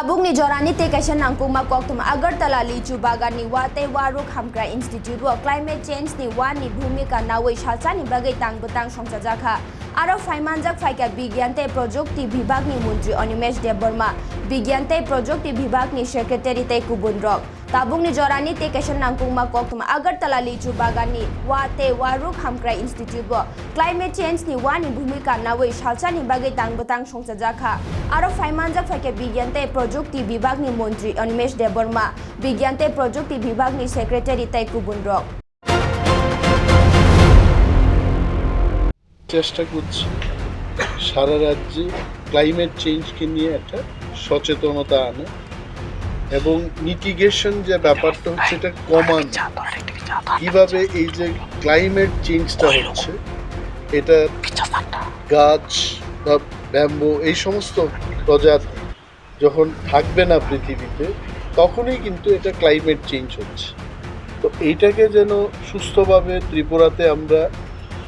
tabung ni Jorani te Tekashan Nangkung Makok Tum Agartala Lichu Bagani Wate Waru hamkra Institute wa Climate Change ni Wani Bhumika nawai Nawe Shachani Bagai Tang Butang Shongchajaka আরও ফাইমানজাক ফাইকা বিজ্ঞানতে প্রযুক্তি বিভাগনি মন্ত্রী অনিমেষ দেববর্মা। বিজ্ঞানতে প্রযুক্তি বিভাগনি secretary তে কুবুন rock. তাবুংনি জরানি তে কেশন নাংকুংমা কোকতুম আগরতলা লিচু বাগানি ওয়া তে ওয়ারুক হামক্রা ইনস্টিটিউট ব। ক্লাইমেট চেঞ্জ নি ওয়ানি ভূমিকা নাওই সালসানি বাগৈ তাংবতাং সংসাজাখা আরও ফাইমানজাক ফাইকে বিজ্ঞানতে প্রযুক্তি বিভাগনি মন্ত্রী অনিমেষ দেববর্মা। বিজ্ঞানতে প্রযুক্তি বিভাগনি সেক্রেটারি তে কুবুন রক। চেষ্টা করছি সারা রাজ্যে ক্লাইমেট চেঞ্জকে নিয়ে একটা সচেতনতা আনা এবং মিটিগেশন যে ব্যাপারটা হচ্ছে এটা কমান। কীভাবে এই যে ক্লাইমেট চেঞ্জটা হচ্ছে এটা গাছ বা ব্যাম্বো এই সমস্ত প্রজাতি যখন থাকবে না পৃথিবীতে তখনই কিন্তু এটা ক্লাইমেট চেঞ্জ হচ্ছে। তো এইটাকে যেন সুস্থভাবে ত্রিপুরাতে আমরা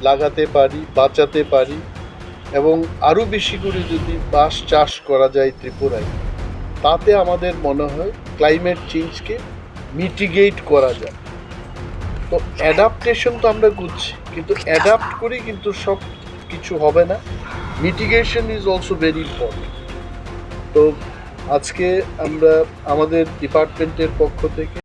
লাগাতে পারি, বাঁচাতে পারি এবং আরও বেশি করে যদি বাঁশ চাষ করা যায় ত্রিপুরায়, তাতে আমাদের মনে হয় ক্লাইমেট চেঞ্জকে মিটিগেট করা যায়। তো অ্যাডাপ্টেশন তো আমরা করছি, কিন্তু অ্যাডাপ্ট করে কিন্তু সব কিছু হবে না। Mitigation is also very important তো আজকে আমরা আমাদের ডিপার্টমেন্টের পক্ষ থেকে